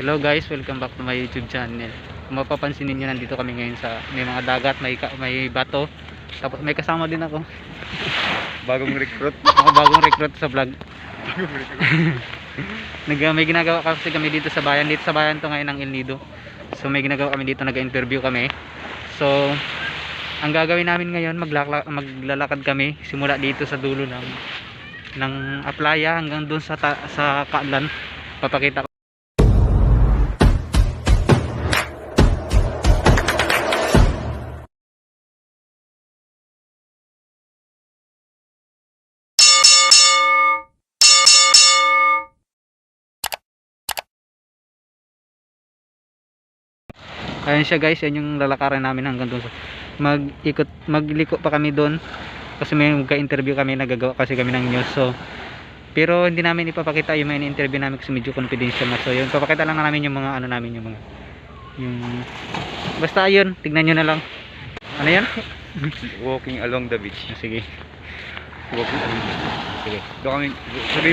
Hello guys, welcome back to my YouTube channel. Kung mapapansin niyo nandito kami ngayon sa may mga dagat, may may bato. Tapos may kasama din ako. Bagong recruit. Ako bagong recruit sa vlog. Bagong recruit. Nag may ginagawa kasi kami dito sa bayan. Dito sa bayan to ngayon ng El Nido. So may ginagawa kami dito, nag-interview kami. So ang gagawin namin ngayon, maglakla, maglalakad kami simula dito sa dulo ng ng Aplaya hanggang doon sa ta, sa Kaalan. Papakita ko. Ayan siya guys, yan yung lalakaran namin hanggang doon. sa- Mag-ikot, magliko pa kami doon. Kasi may magka-interview kami, nagagawa kasi kami ng news. So, pero hindi namin ipapakita yung mga interview namin kasi medyo confidential na. So, yun, papakita lang namin yung mga ano namin, yung mga yung basta yun, tignan nyo na lang. Ano yan? Walking along the beach. Sige. Walking along the beach. Sige. Doon kami, sabi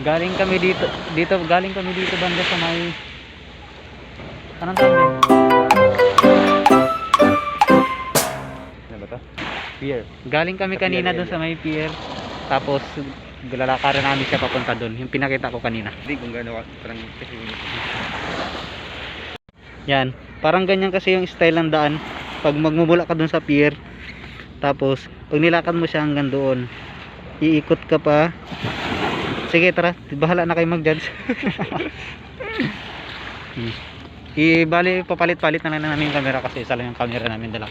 Galing kami dito, dito galing kami dito banda sa may Anong tawag yun? ano ba to? Pier. Galing kami Sa kanina doon sa may pier. Tapos lalakaran namin siya papunta doon. Yung pinakita ko kanina. Hindi kung gano'n parang Yan. Parang ganyan kasi yung style ng daan. Pag magmumula ka doon sa pier, tapos pag nilakad mo siya hanggang doon, iikot ka pa. Sige, tara. Bahala na kayo mag-judge. Hmm. I-bali, papalit-palit na lang namin yung camera kasi isa lang yung camera namin dala.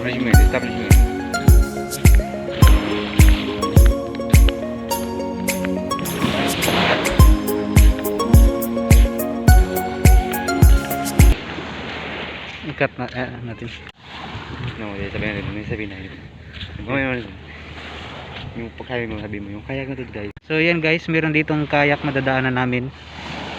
establishment, establishment. Ikat na, eh, natin. No, eh, sabihin natin, may sabihin natin. Ngayon, ano, yung pagkaya mo, sabi mo, yung kaya ko to guys. So yan guys, meron ditong kayak madadaanan namin.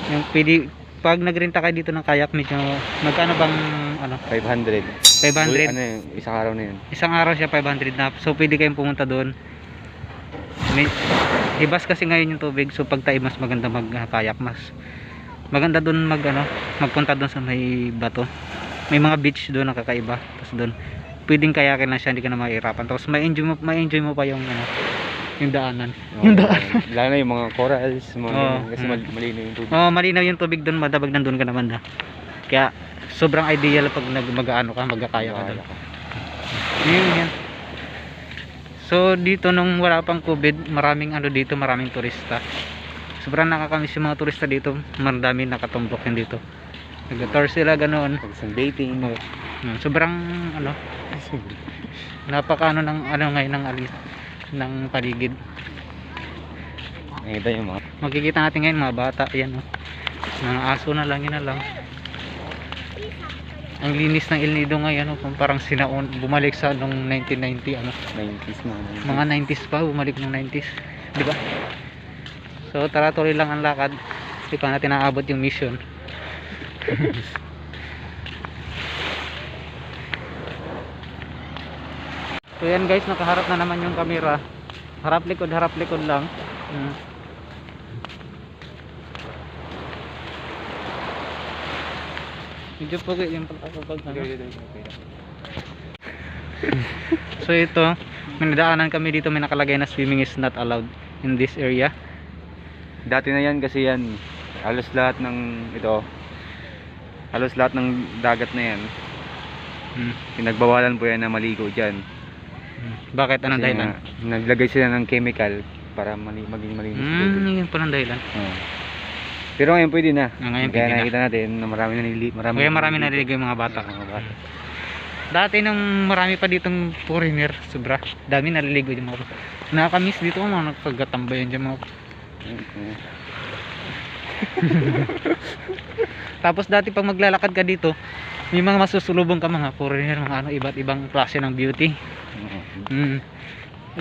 Yung pwede, pag nagrenta kayo dito ng kayak, medyo, magkano bang, ano, 500. 500? Ano yun, isang araw na yun. Isang araw siya 500 na. So pwede kayong pumunta doon. May, hibas kasi ngayon yung tubig. So pag mas maganda mag-kayak mas maganda doon mag ano, magpunta doon sa may bato. May mga beach doon na kakaiba. Tapos doon pwedeng kayakin lang siya, hindi ka na mahihirapan. Tapos may enjoy mo, may enjoy mo pa yung ano, yung daanan. Yung daan. Lalo na yung mga corals, mga Oo. kasi Mm. mal- malinaw yung tubig. Oh, malinaw yung tubig doon, madabag nandun ka naman na. Kaya sobrang ideal pag nag mag-ano ka, magkakaya ka doon. Yun yan. So dito nung wala pang COVID, maraming ano dito, maraming turista. Sobrang nakakamiss yung mga turista dito. Marami nakatumbok yan dito. Nag-tour sila ganoon. Isang dating mo. Hmm, Sobrang ano, napaka ano ng ano ngayon ng alis ng paligid. Nakita yung mga Makikita natin ngayon mga bata, yan oh. Mga aso na lang, yun na lang. Ang linis ng El Nido ngayon, oh, parang sinaon, bumalik sa nung 1990 ano. 90s mga mga 90s pa bumalik ng 90s di ba so tara tuloy lang ang lakad hindi pa natin naabot yung mission so yan guys nakaharap na naman yung camera harap likod harap likod lang Hmm. medyo pugi yung pagkakapag ano. So ito, may nadaanan kami dito may nakalagay na swimming is not allowed in this area. Dati na yan kasi yan halos lahat ng ito halos lahat ng dagat na yan Hmm. pinagbawalan po yan na maligo dyan Bakit anong dahilan? nga, naglagay sila ng chemical para mali, maging malinis. Hmm, yun pa ng dahilan. Oo. pero ngayon pwede na Ah, ngayon kaya pwede na. natin na marami na nili, marami Kaya na marami naliligo. yung mga bata. mga bata Dati nung marami pa ditong foreigner, sobra. Dami naliligo yung mga Nakakamiss dito mga nagpagkatambayan dyan mga Oo. Tapos dati pag maglalakad ka dito, may mga masusulubong ka mga foreigner, mga ano, iba't ibang klase ng beauty. Oo. Mm.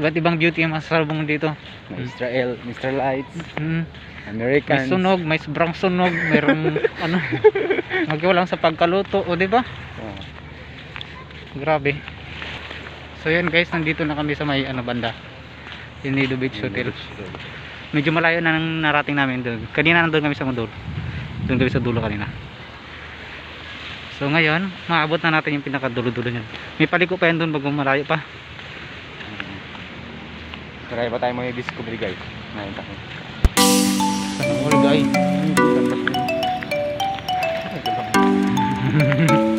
Iba't ibang beauty ang masasalubong dito. May Israel, Mr. Lights. May Americans. sunog, may sobrang sunog, merong ano, magkawalang sa pagkaluto, o di ba? Oh. Grabe. So yan guys, nandito na kami sa may ano banda. Inido Beach Hotel. Medyo malayo na nang narating namin doon. Kanina nandun kami sa dulo. Doon kami sa dulo kanina. So ngayon, maabot na natin yung pinakadulo-dulo niyan. May paliko pa yan doon bago malayo pa. Try pa tayo mga discovery guys. Ngayon tayo. Sana all guys. Gusto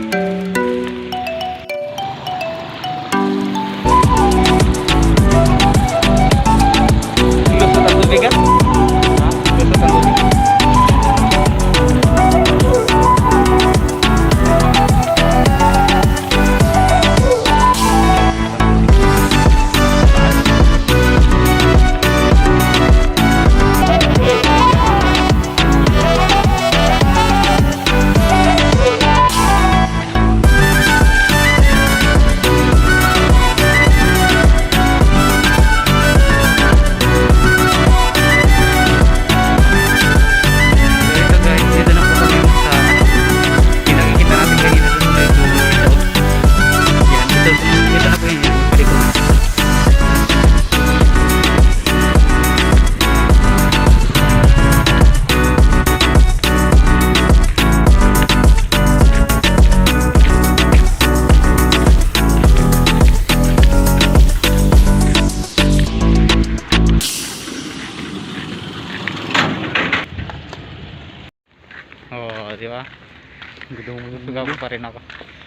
Gusto mo Sugaw pa rin ako.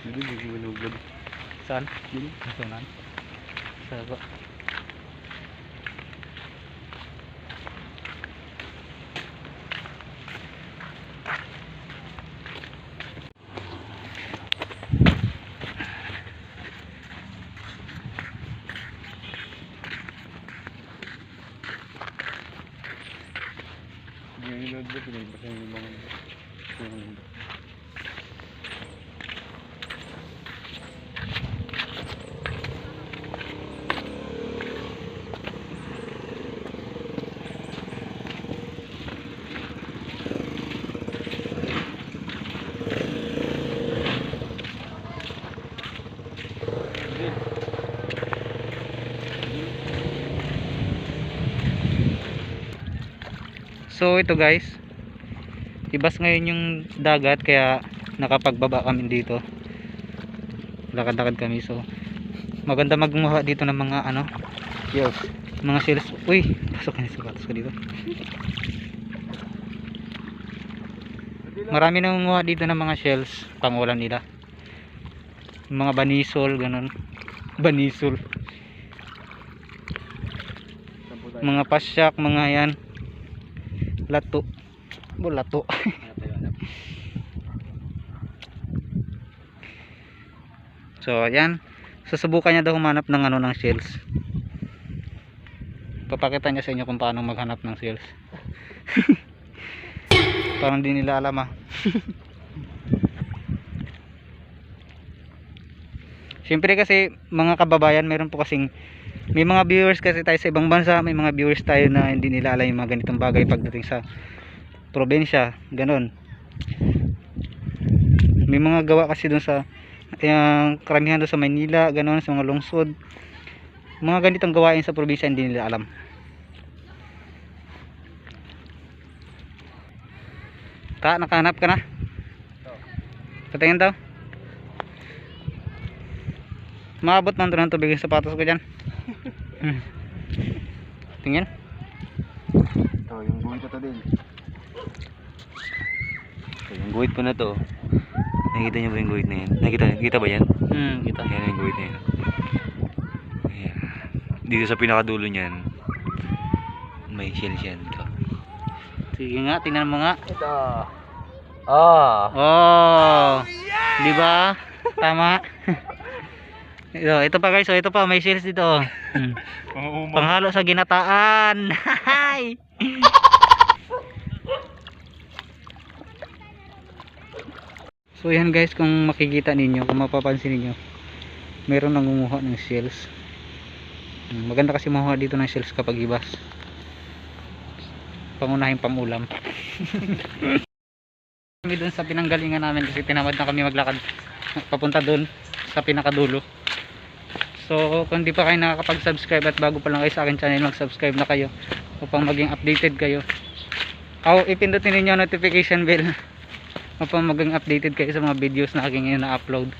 Hindi, hindi mo nugod. Saan? Sunan. Sa ba? Hindi mo nugod. Pinagpasa yung mga... yung- So ito guys, ibas ngayon yung dagat kaya nakapagbaba kami dito. Lakad-lakad kami so maganda magmuha dito ng mga ano, Yes. mga shells. Uy, pasok na sapatos ko dito. Marami nangunguha dito ng mga shells pangulam nila. Mga banisol, ganun. Banisol. Mga pasyak, mga yan. Lato. Bo, lato. So, ayan. Susubukan niya daw humanap ng ano ng shells. Papakita niya sa inyo kung paano maghanap ng shells. Parang di nila alam ah. Siyempre kasi mga kababayan, meron po kasing may mga viewers kasi tayo sa ibang bansa, may mga viewers tayo na hindi nila alam yung mga ganitong bagay pagdating sa probinsya, ganon. May mga gawa kasi doon sa yung karamihan doon sa Maynila, ganon sa mga lungsod. Mga ganitong gawain sa probinsya hindi nila alam. Ta, nakahanap ka na? Patingin daw. Maabot man doon ang tubig yung sapatos ko dyan. Hmm. Tingin. Ito, yung guhit ko to din. Ito, yung guhit ko na to. Nakikita niyo ba yung guhit na yan? Nakita, nakita ba yan? Hmm, kita. Yan yung guhit na yan. Ayan. Dito sa pinakadulo niyan, may shells yan. Ito. Sige nga, tingnan mo nga. Ito. Ah. Oh. Di ba? Tama. ito, ito pa guys, oh, ito pa may shells dito. Hmm. Panghalo sa ginataan. Hay. so yan guys, kung makikita ninyo, kung mapapansin ninyo, meron nangunguha ng shells. Mm, maganda kasi makuha dito ng shells kapag hibas pangunahing pamulam kami dun sa pinanggalingan namin kasi tinamad na kami maglakad papunta dun sa pinakadulo so kung di pa kayo nakakapag-subscribe at bago pa lang kayo sa akin channel mag-subscribe na kayo upang maging updated kayo. O ipindutin ninyo ang notification bell upang maging updated kayo sa mga videos na aking na-upload